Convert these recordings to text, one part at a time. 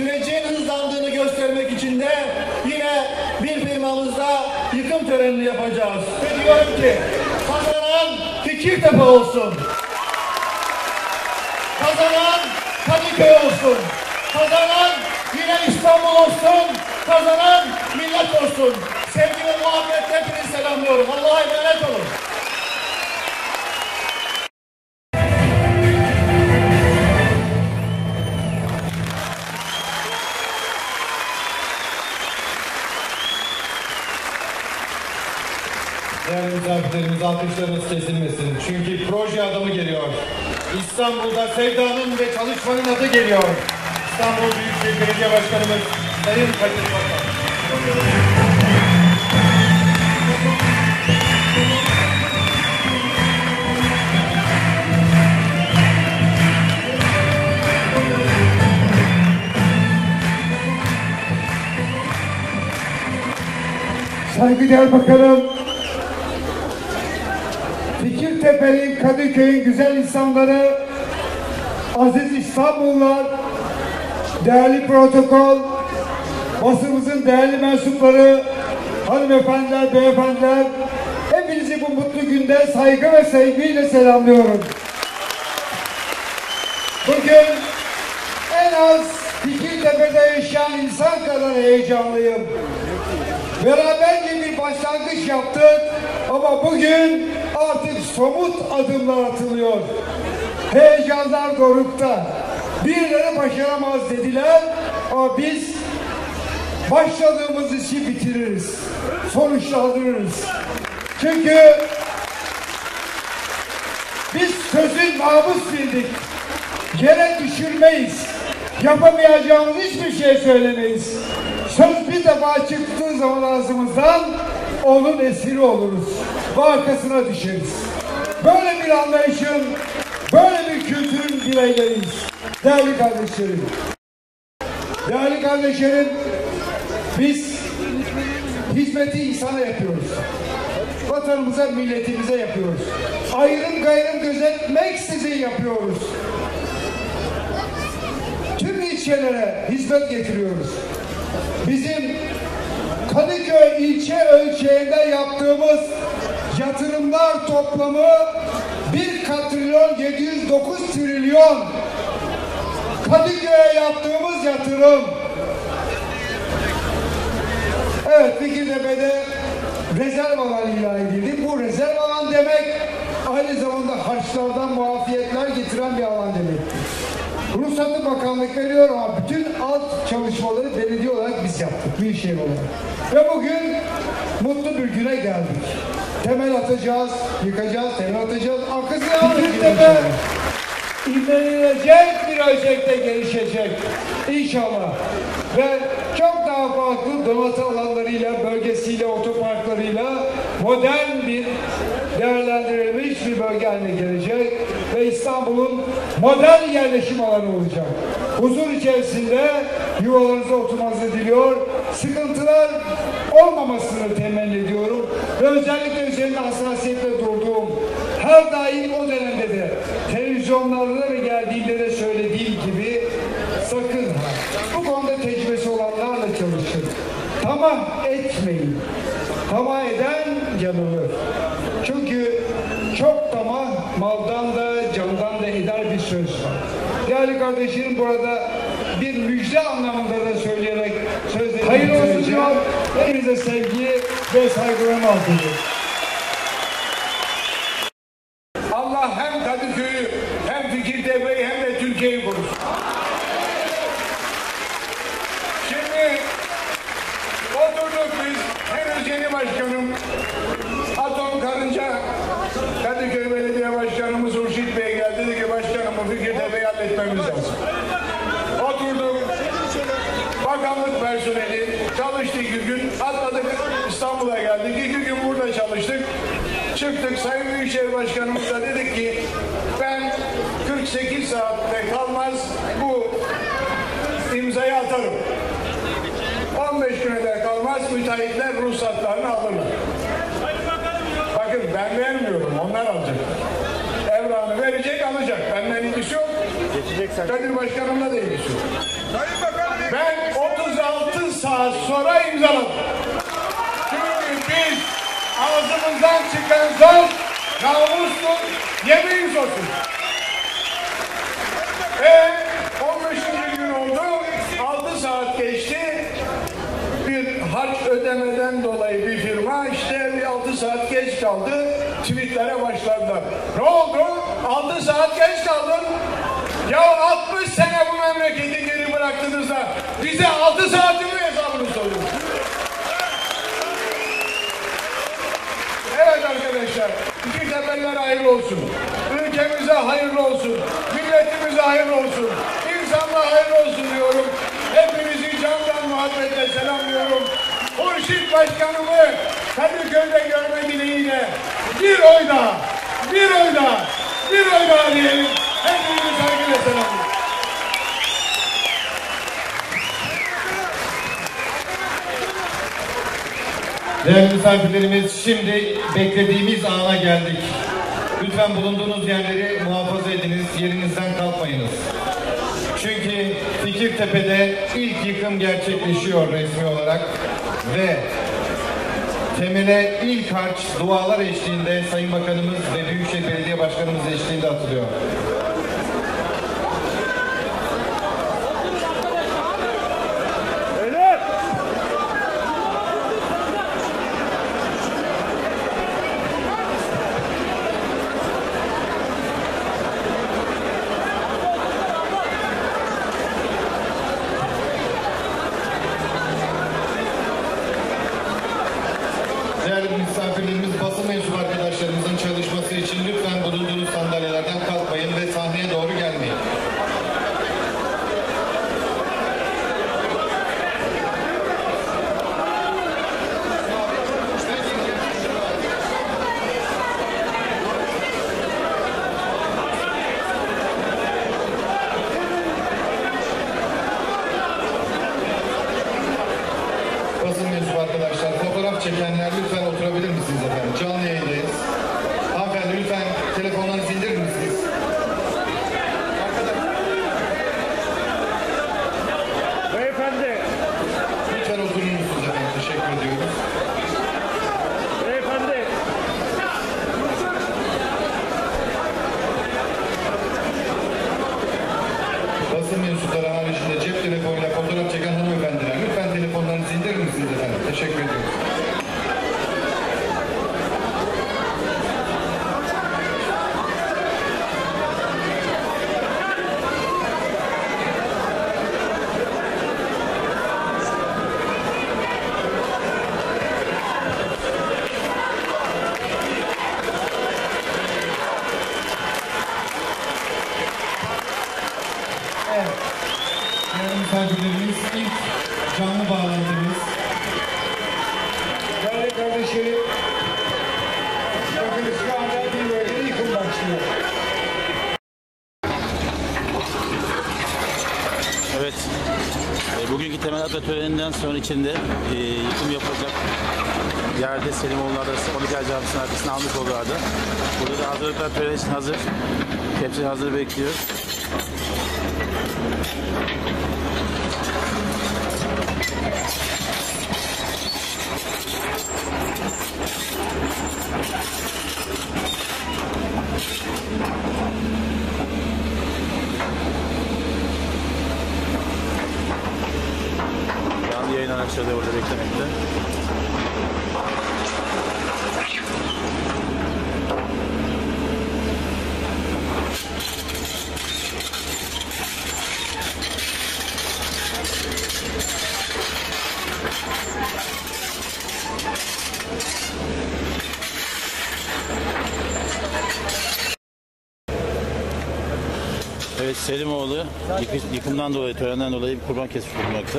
Sürecin hızlandığını göstermek için de yine bir firmamızda yıkım törenini yapacağız. Ve diyorum ki kazanan Fikirtepe olsun. Kazanan Kadıköy olsun. Kazanan yine İstanbul olsun. Kazanan millet olsun. Sevgi ve muhabbetle hepinizi selamlıyorum. Allah'a emanet olun. Misafirlerimiz alkışlarınız kesilmesin. Çünkü proje adamı geliyor. İstanbul'da sevdanın ve çalışmanın adı geliyor. İstanbul Büyükşehir Belediye Başkanımız Sayın Kadir Bakan. Saygıdeğer Bakanım, Fikirtepe'nin, Kadıköy'ün güzel insanları, aziz İstanbullular, değerli protokol, basımızın değerli mensupları, hanımefendiler, beyefendiler, hepinizi bu mutlu günde saygı ve sevgiyle selamlıyorum. Bugün en az Fikirtepe'de yaşayan insan kadar heyecanlıyım. Beraberce bir başlangıç yaptık ama bugün somut adımlar atılıyor. Heyecanlar dorukta. Birileri başaramaz dediler ama biz başladığımız işi bitiririz. Sonuçlandırırız. Çünkü biz sözün namus bildik. Yere düşürmeyiz. Yapamayacağımız hiçbir şey söylemeyiz. Söz bir defa çıktığı zaman ağzımızdan onun esiri oluruz. Ve arkasına düşeriz. Böyle bir anlayışın, böyle bir kültürün bireyleriyiz. Değerli kardeşlerim. Değerli kardeşlerim, biz hizmeti insana yapıyoruz. Vatanımıza, milletimize yapıyoruz. Ayrım gayrım gözetmeksizin yapıyoruz tüm ilçelere hizmet getiriyoruz. Bizim Kadıköy ilçe ölçeğinde yaptığımız yatırımlar toplamı 1 katrilyon 709 trilyon. Kadıköy'e yaptığımız yatırım. Evet Fikirtepe'de rezerv alan ilan edildi. Bu rezerv alan demek aynı zamanda harçlardan muafiyetler getiren bir alan demektir. Ruhsatı bakanlık veriyor ama bütün alt çalışmaları belediye olarak biz yaptık. Büyükşehir olarak. Ve bugün mutlu bir güne geldik. Temel atacağız, yıkacağız, temel atacağız. Arkasına alacağız. İmrenilecek bir ölçekte gelişecek. İnşallah. Ve çok daha farklı donatı alanlarıyla, bölgesiyle, otoparklarıyla modern bir değerlendirilmiş bir bölge haline gelecek ve İstanbul'un modern yerleşim alanı olacak. Huzur içerisinde yuvalarınıza oturmanızı diliyor. Sıkıntılar olmamasını temenni ediyorum. Ve özellikle üzerinde hassasiyetle durduğum her daim o dönemde de televizyonlarda ve geldiğinde de söylediğim gibi sakın ha bu konuda tecrübesi olanlarla çalışın. Tamah etmeyin. Tamah eden yanılır. Çünkü çok tamah maldan da candan da eder bir söz var. Değerli kardeşlerim burada bir müjde anlamında da söyleyerek sözlerimi Hayırlı olsun diyor. Hepinize sevgi ve saygılarımı arz ediyorum. Allah hem Kadıköy'ü hem Fikirtepe'yi hem de Türkiye'yi korusun. Şimdi oturduk biz henüz yeni başkanım Atom Karınca Kadıköy Belediye Başkanımız Urşit Bey geldi dedi ki başkanım bu Fikirtepe'yi halletmemiz lazım. Oturduk bakanlık personeli çalıştık iki gün atladık İstanbul'a geldik iki gün burada çalıştık çıktık Sayın Büyükşehir Başkanımız da dedik ki ben 48 saatte kalmaz bu imzayı atarım. 15 güne de kalmaz müteahhitler ruhsatlarını alırlar. Bakın ben vermiyorum onlar alacak. Evrağını verecek Kadir Başkanım'la da ilgisi yok. Ben 36 saat sonra imzaladım. Çünkü biz ağzımızdan çıkan söz namustur, yemeğin sosu. Ve 15. gün oldu, 6 saat geçti. Bir harç ödemeden dolayı bir firma işte bir 6 saat geç kaldı. Tweetlere başladılar. Ne oldu? 6 saat geç kaldın. Ya 60 sene bu memleketi geri bıraktınız da bize 6 saatin mi tepeller hayırlı olsun. Ülkemize hayırlı olsun. Milletimize hayırlı olsun. İnsanlığa hayırlı olsun diyorum. Hepinizi candan muhabbetle selamlıyorum. Hurşit Başkanımı Kadıköy'de görme dileğiyle bir oy daha, bir oy daha, bir oy daha diyelim. Hepinizi saygıyla selamlıyorum. Değerli misafirlerimiz şimdi beklediğimiz ana geldik. Lütfen bulunduğunuz yerleri muhafaza ediniz, yerinizden kalkmayınız. Çünkü Fikirtepe'de ilk yıkım gerçekleşiyor resmi olarak ve temele ilk harç dualar eşliğinde Sayın Bakanımız ve Büyükşehir Belediye Başkanımız eşliğinde atılıyor. Teşekkürler lütfen. Temel atma töreninden sonra içinde e, yıkım yapılacak yerde Selimoğlu adası Oligar Camisi'nin arkasına almış oluyorlardı. Burada da hazırlıklar töreni için hazır. Hepsi hazır bekliyor. Yayın araçları da burada beklemekte. Evet Selimoğlu yıkı- yıkımdan dolayı, törenden dolayı bir kurban kesmiş bulunmakta.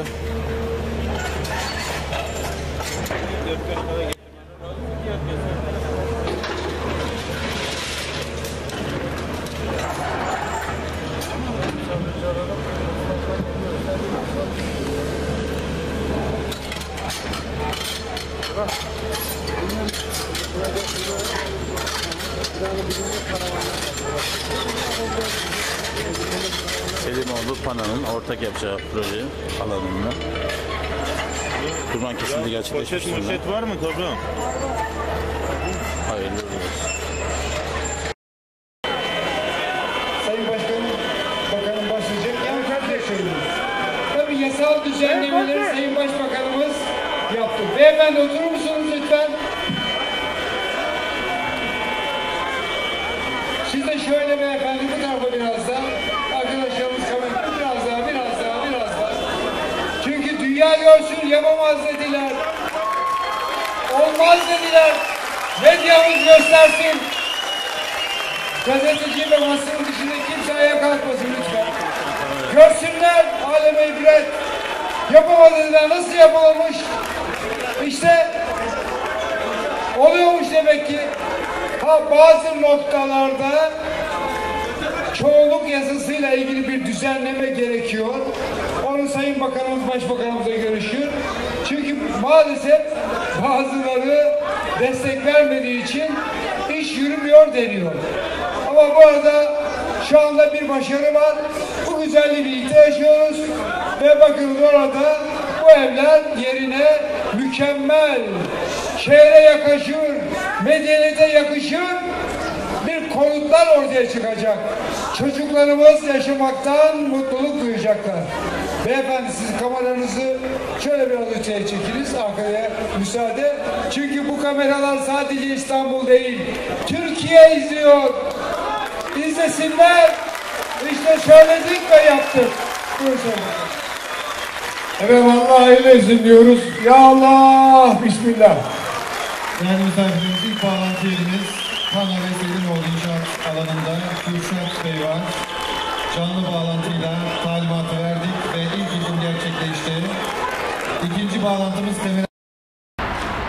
Ortak yapacağı proje alanında. Kurban kesinlikle gerçekleşmiş Poşet poşet var mı toprağım? Hayırlı olsun. Sayın Başkanım, Bakanım başlayacak. Yani kaç şeyimiz. Tabii yasal düzenlemeleri Sayın Başbakanımız yaptı. Beyefendi oturur musunuz lütfen? Siz de şöyle beyefendi bu tarafa biraz daha. Arkadaşlarımız kamera biraz daha, biraz daha, biraz daha. Çünkü dünya görsün yapamaz dediler. Olmaz dediler. Medyamız göstersin. Gazeteci ve basının dışında kimse ayağa kalkmasın lütfen. Görsünler aleme ibret. Yapamadılar nasıl yapılmış? İşte oluyormuş demek ki. Ha bazı noktalarda çoğunluk yasasıyla ilgili bir düzenleme gerekiyor. Sayın Bakanımız, Başbakanımızla görüşüyor. Çünkü maalesef bazıları destek vermediği için iş yürümüyor deniyor. Ama bu arada şu anda bir başarı var. Bu güzelliği birlikte yaşıyoruz. Ve bakın orada bu evler yerine mükemmel, şehre yakışır, medeniyete yakışır konutlar ortaya çıkacak. Çocuklarımız yaşamaktan mutluluk duyacaklar. Beyefendi siz kameranızı şöyle biraz öteye çekiniz arkaya müsaade. Çünkü bu kameralar sadece İstanbul değil, Türkiye izliyor. İzlesinler. İşte söyledik ve yaptık. Buyurun. Evet vallahi eylesin diyoruz. Ya Allah, Bismillah. Değerli misafirlerimiz ilk bağlantı yerimiz Pana ve Selimoğlu İnşaat alanında Kürşat Bey var. Canlı bağlantıyla talimatı verdik ve ilk yıkım gerçekleşti. İkinci bağlantımız temel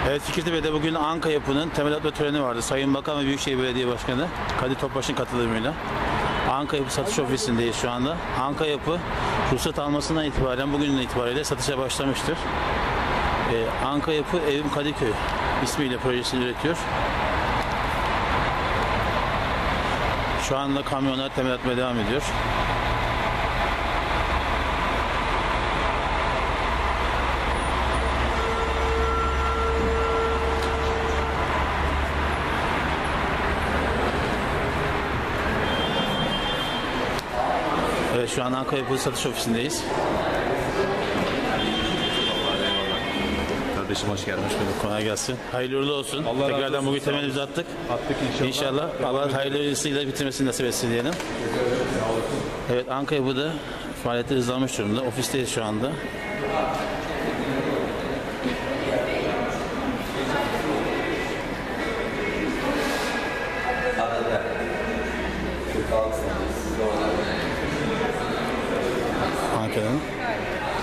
Evet Fikirtepe'de bugün Anka Yapı'nın temel atma töreni vardı. Sayın Bakan ve Büyükşehir Belediye Başkanı Kadir Topbaş'ın katılımıyla. Anka Yapı satış ofisindeyiz şu anda. Anka Yapı ruhsat almasından itibaren bugünden itibariyle satışa başlamıştır. Ee, Anka Yapı Evim Kadıköy ismiyle projesini üretiyor. Şu anda kamyonlar temel atmaya devam ediyor. Evet şu an Anka Yapı satış ofisindeyiz. Kardeşim hoş geldin. Hoş bulduk. Kolay gelsin. Hayırlı uğurlu olsun. Allah razı Tekrardan olsun. bugün temelimizi attık. Attık inşallah. İnşallah. Allah hayırlısıyla bitirmesini nasip etsin diyelim. Evet Anka Yapı'da faaliyetler hızlanmış durumda. Ofisteyiz şu anda. Ankara'nın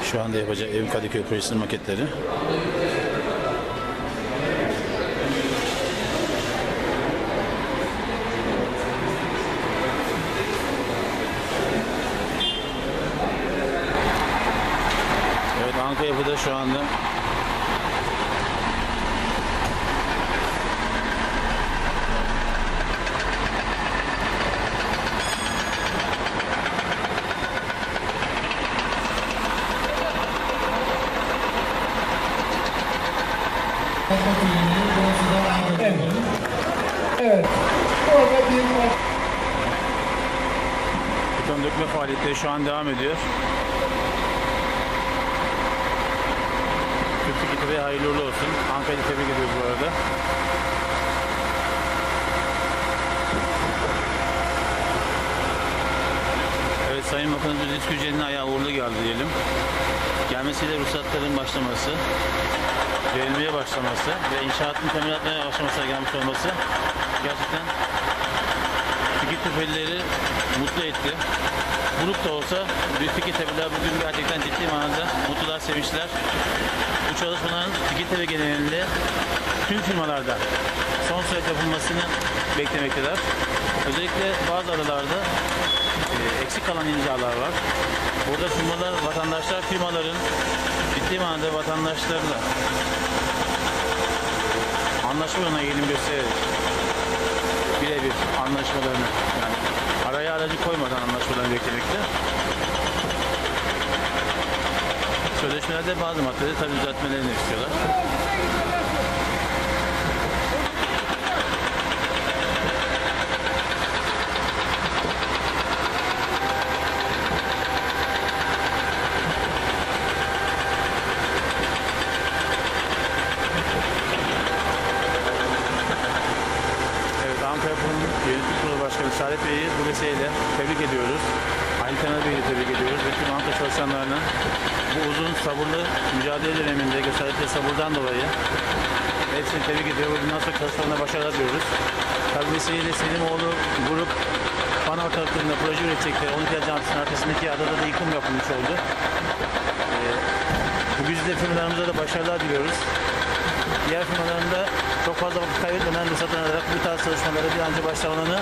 şu anda yapacağı Evim Kadıköy projesinin maketleri. Evet Anka Yapı'da şu anda Yapı'nın. Evet. Orada bir beton şu an devam ediyor. Türk ekibe hayırlı uğurlu olsun. Ankara'yı tebrik ediyoruz bu arada. Evet Sayın Bakanımız Ücret Gücü'nün ayağı uğurlu geldi diyelim. Gelmesiyle ruhsatların başlaması, verilmeye başlaması ve inşaatın temel atmaya başlamasına gelmiş olması gerçekten Fikirtepe'lileri mutlu etti. Grup da olsa Büyük Fikirtepe'liler bugün gerçekten ciddi manada mutlular, sevinçler. Bu çalışmaların Fikirtepe genelinde tüm firmalarda son süre yapılmasını beklemekteler. Özellikle bazı aralarda e, eksik kalan imzalar var. Burada firmalar, vatandaşlar firmaların ciddi manada vatandaşlarla anlaşmalarına eğilim göstererek birebir anlaşmalarını yani araya aracı koymadan anlaşmalarını beklemekte. Sözleşmelerde bazı maddeleri tabi düzeltmelerini istiyorlar. Çalışanlarının bu uzun sabırlı mücadele döneminde gösterdikleri sabırdan dolayı hepsini tebrik ediyor. Bundan sonra çalışmalarına başarılar diliyoruz. Tabii vesileyle Selimoğlu grup Fan ortaklarında proje üretecekleri 12 Camisi'nin arkasındaki adada da yıkım yapılmış oldu. Ee, bu güzide firmalarımıza da başarılar diliyoruz. Diğer firmalarında çok fazla vakit kaybetmeden ruhsatını alarak bu tarz çalışmalara bir an önce başlamalarını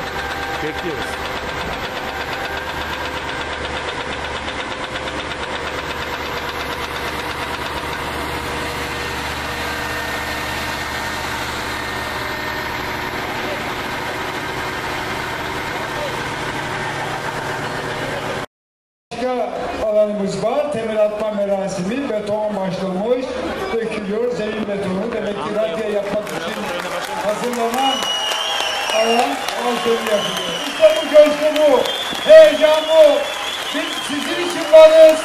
bekliyoruz. Başka alanımız var. Temel atma merasimi. Beton başlamış. Dökülüyor. Zemin betonu. Demek ki radyo yapmak için hazırlanan alan altını yapılıyor. İşte bu coşku bu. Heyecan bu. Biz sizin için varız.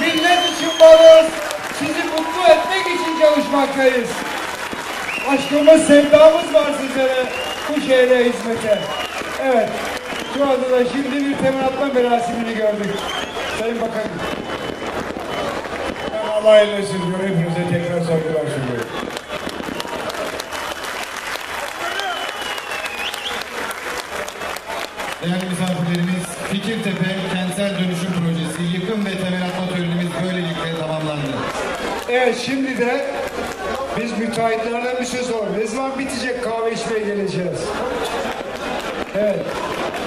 Millet için varız. Sizi mutlu etmek için çalışmaktayız. Aşkımız, sevdamız var sizlere. Bu şehre hizmete. Evet. Şu anda da şimdi bir temel atma merasimini gördük. Sayın Bakanım. Ben Allah eylesin diyor. Hepinize tekrar saygılar sunuyorum. Değerli misafirlerimiz, Fikirtepe Kentsel Dönüşüm Projesi yıkım ve temel atma törenimiz böylelikle tamamlandı. Evet şimdi de biz müteahhitlerden bir söz alalım. Ne zaman bitecek kahve içmeye geleceğiz? Evet.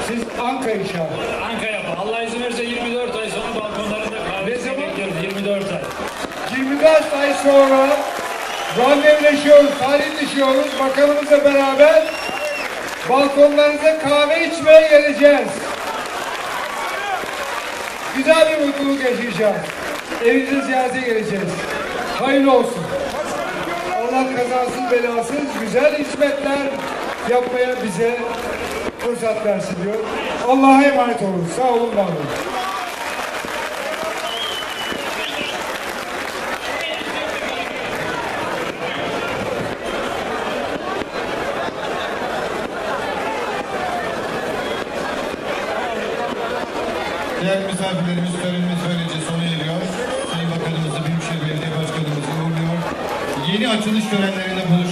Siz Ankara inşallah. Ankara Allah izin verirse 24 ay sonra balkonlarında kahve Ne zaman? bekliyoruz 24 ay. 24 ay sonra randevuleşiyoruz, tarihleşiyoruz. Bakanımızla beraber balkonlarınıza kahve içmeye geleceğiz. Güzel bir mutluluk yaşayacağız. Evinize ziyarete geleceğiz. Hayırlı olsun. Allah kazasız belasız güzel hizmetler yapmaya bize fırsat versin diyor. Allah'a emanet olun. Sağ olun, var olun. Değerli misafirlerimiz törenimiz böylece sona eriyor. Sayın Bakanımızı, Büyükşehir Belediye Başkanımızı uğurluyor. Yeni açılış törenlerinde buluşmak